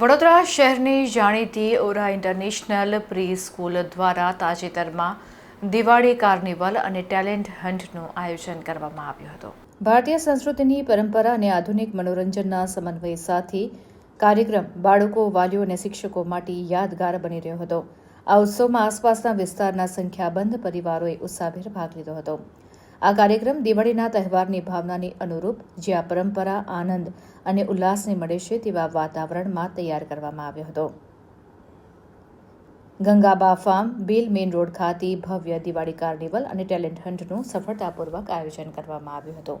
વડોદરા શહેરની જાણીતી ઓરા international pre school દ્વારા તાજેતરમાં દિવાળી, કાર્નિવલ અને ટેલેન્ટ હન્ટનું આયોજન કરવામાં આવ્યું હતું. ભારતીય સંસ્કૃતિની પરંપરા અને આધુનિક મનોરંજનના સમન્વય સાથે કાર્યક્રમ બાળકો, વાલીઓ અને શિક્ષકો માટે યાદગાર બની રહ્યો હતો. આ ઉત્સવમાં આસપાસના વિસ્તારના સંખ્યાબંધ પરિવારોએ ઉત્સાહભેર ભાગ લીધો હતો. આ કાર્યક્રમ દિવાળીના તહેવારની ભાવનાની અનુરૂપ જ્યાં પરંપરા, આનંદ અને ઉલ્લાસને મળે છે તેવા વાતાવરણમાં તૈયાર કરવામાં આવ્યો હતો. Gangaba farm, Bil main road ખાતે ભવ્ય દિવાળી કાર્નિવલ અને ટેલેન્ટ હન્ટનું સફળતાપૂર્વક આયોજન કરવામાં આવ્યું હતું.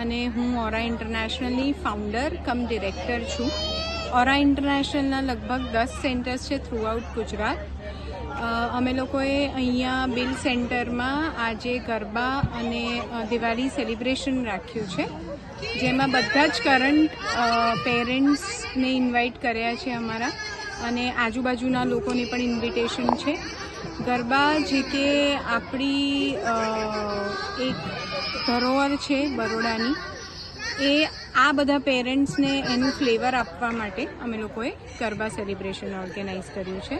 અને હું ઓરા ઇન્ટરનેશનલની ફાઉન્ડર કમ ડિરેક્ટર છું. ઓરા ઇન્ટરનેશનલના લગભગ દસ સેન્ટર્સ છે થ્રુ આઉટ ગુજરાત અમે લોકોએ અહીંયા બિલ સેન્ટરમાં આજે ગરબા અને દિવાળી સેલિબ્રેશન રાખ્યું છે. જેમાં બધા જ કરંટ પેરેન્ટ્સને ઇન્વાઇટ કર્યા છે અમારા. અને આજુબાજુના લોકોની પણ ઇન્વિટેશન છે. ગરબા જે કે આપણી એક ધરોહર છે બરોડાની, એ આ બધા પેરેન્ટ્સને એનું ફ્લેવર આપવા માટે અમે લોકોએ ગરબા સેલિબ્રેશન ઓર્ગેનાઇઝ કર્યું છે.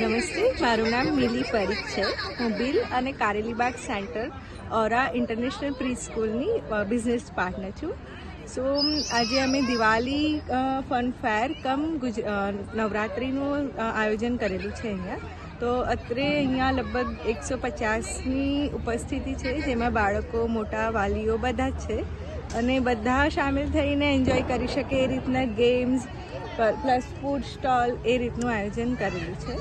નમસ્તે, મારું નામ મિલી પરીખ છે. હું બિલ અને Karelibaug centre Aura International pre સ્કૂલની બિઝનેસ પાર્ટનર છું. સો આજે અમે દિવાળી ફન ફેર કમ ગુજ નવરાત્રિનું આયોજન કરેલું છે અહીંયા. તો અત્રે અહીંયા લગભગ એકસો પચાસની ઉપસ્થિતિ છે, જેમાં બાળકો, મોટા વાલીઓ બધા જ છે. અને બધા સામેલ થઈને એન્જોય કરી શકે એ રીતના ગેમ્સ પ્લસ ફૂડ સ્ટોલ એ રીતનું આયોજન કરેલું છે.